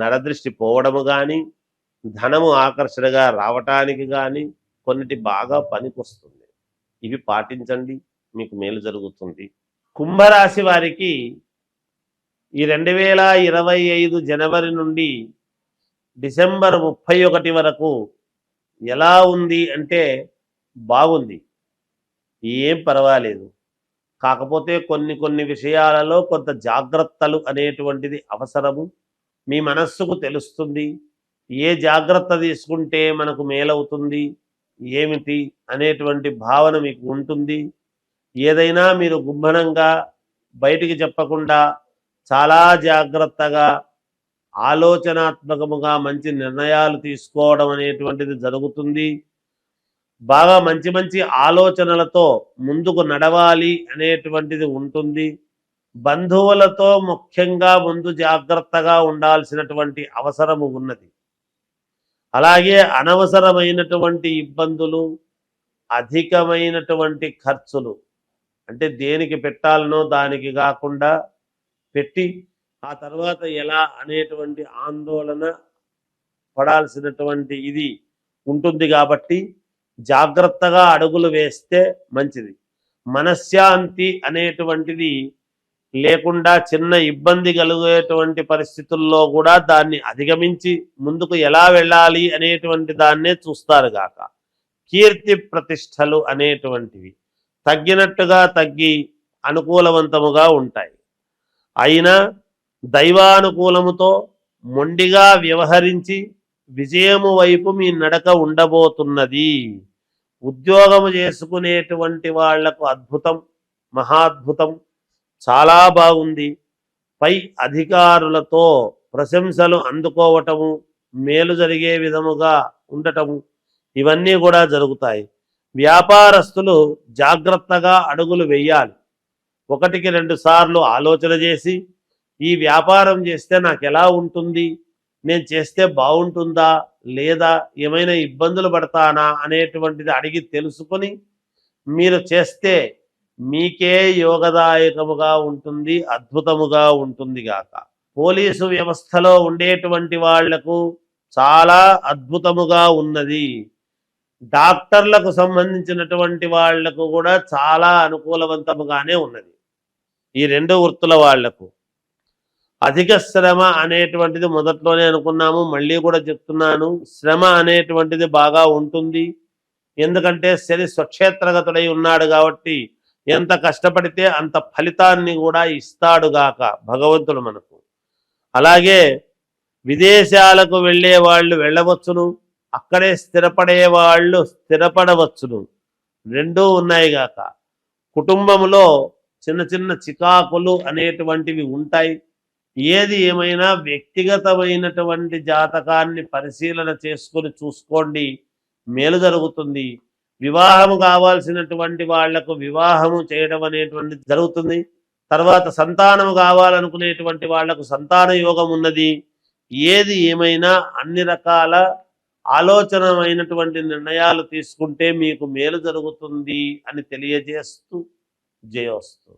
నరదృష్టి పోవడము కానీ ధనము ఆకర్షణగా రావటానికి కానీ కొన్నిటి బాగా పనికొస్తుంది. ఇవి పాటించండి మీకు మేలు జరుగుతుంది. కుంభరాశి వారికి ఈ రెండు వేల ఇరవై ఐదు జనవరి నుండి డిసెంబర్ ముప్పై ఒకటి వరకు ఎలా ఉంది అంటే బాగుంది. ఏం పర్వాలేదు. కాకపోతే కొన్ని కొన్ని విషయాలలో కొంత జాగ్రత్తలు అనేటువంటిది అవసరము. మీ మనస్సుకు తెలుస్తుంది. ఏ జాగ్రత్త తీసుకుంటే మనకు మేలవుతుంది? ఏమిటి? అనేటువంటి భావన మీకు ఉంటుంది. ఏదైనా మీరు గుమ్మనంగా బయటికి చెప్పకుండా చాలా జాగ్రత్తగా ఆలోచనాత్మకముగా మంచి నిర్ణయాలు తీసుకోవడం అనేటువంటిది జరుగుతుంది. బాగా మంచి మంచి ఆలోచనలతో ముందుకు నడవాలి అనేటువంటిది ఉంటుంది. బంధువులతో ముఖ్యంగా ముందు జాగ్రత్తగా ఉండాల్సినటువంటి అవసరము ఉన్నది. అలాగే అనవసరమైనటువంటి ఇబ్బందులు అధికమైనటువంటి ఖర్చులు అంటే దేనికి పెట్టాలనో దానికి కాకుండా పెట్టి ఆ తర్వాత ఎలా అనేటువంటి ఆందోళన పడాల్సినటువంటి ఇది ఉంటుంది కాబట్టి జాగ్రత్తగా అడుగులు వేస్తే మంచిది. మనశ్శాంతి అనేటువంటిది లేకుండా చిన్న ఇబ్బంది కలిగేటువంటి పరిస్థితుల్లో కూడా దాన్ని అధిగమించి ముందుకు ఎలా వెళ్ళాలి అనేటువంటి దాన్నే చూస్తారు గాక. కీర్తి ప్రతిష్టలు అనేటువంటివి తగ్గినట్టుగా తగ్గి అనుకూలవంతముగా ఉంటాయి. అయినా దైవానుకూలముతో మొండిగా వ్యవహరించి విజయము వైపు మీ నడక ఉండబోతున్నది. ఉద్యోగము చేసుకునేటువంటి వాళ్ళకు అద్భుతం మహాద్భుతం చాలా బాగుంది. పై అధికారులతో ప్రశంసలు అందుకోవటము మేలు జరిగే విధముగా ఉండటము ఇవన్నీ కూడా జరుగుతాయి. వ్యాపారస్తులు జాగ్రత్తగా అడుగులు వేయాలి. ఒకటికి రెండు సార్లు ఆలోచన చేసి ఈ వ్యాపారం చేస్తే నాకు ఎలా ఉంటుంది? నేను చేస్తే బాగుంటుందా? లేదా? ఏమైనా ఇబ్బందులు పడతానా? అనేటువంటిది అడిగి తెలుసుకొని మీరు చేస్తే మీకే యోగదాయకముగా ఉంటుంది అద్భుతముగా ఉంటుంది గాక. పోలీసు వ్యవస్థలో ఉండేటువంటి వాళ్ళకు చాలా అద్భుతముగా ఉన్నది. డాక్టర్లకు సంబంధించినటువంటి వాళ్ళకు కూడా చాలా అనుకూలవంతముగానే ఉన్నది. ఈ రెండు వృత్తుల వాళ్ళకు. అధిక శ్రమ అనేటువంటిది మొదట్లోనే అనుకున్నాము మళ్ళీ కూడా చెప్తున్నాను. శ్రమ అనేటువంటిది బాగా ఉంటుంది. ఎందుకంటే శని స్వక్షేత్రగతుడై ఉన్నాడు కాబట్టి ఎంత కష్టపడితే అంత ఫలితాన్ని కూడా ఇస్తాడుగాక భగవంతుడు మనకు. అలాగే విదేశాలకు వెళ్ళే వాళ్ళు వెళ్ళవచ్చును అక్కడే స్థిరపడే వాళ్ళు స్థిరపడవచ్చును. రెండూ ఉన్నాయి గాక. కుటుంబంలో చిన్న చిన్న చికాకులు అనేటువంటివి ఉంటాయి. ఏది ఏమైనా వ్యక్తిగతమైనటువంటి జాతకాన్ని పరిశీలన చేసుకొని చూసుకోండి. మేలు జరుగుతుంది. వివాహము కావాల్సినటువంటి వాళ్ళకు వివాహము చేయడం అనేటువంటిది జరుగుతుంది. తర్వాత సంతానము కావాలనుకునేటువంటి వాళ్ళకు సంతాన యోగం ఉన్నది. ఏది ఏమైనా అన్ని రకాల ఆలోచనమైనటువంటి నిర్ణయాలు తీసుకుంటే మీకు మేలు జరుగుతుంది అని తెలియజేస్తూ జయోస్తు.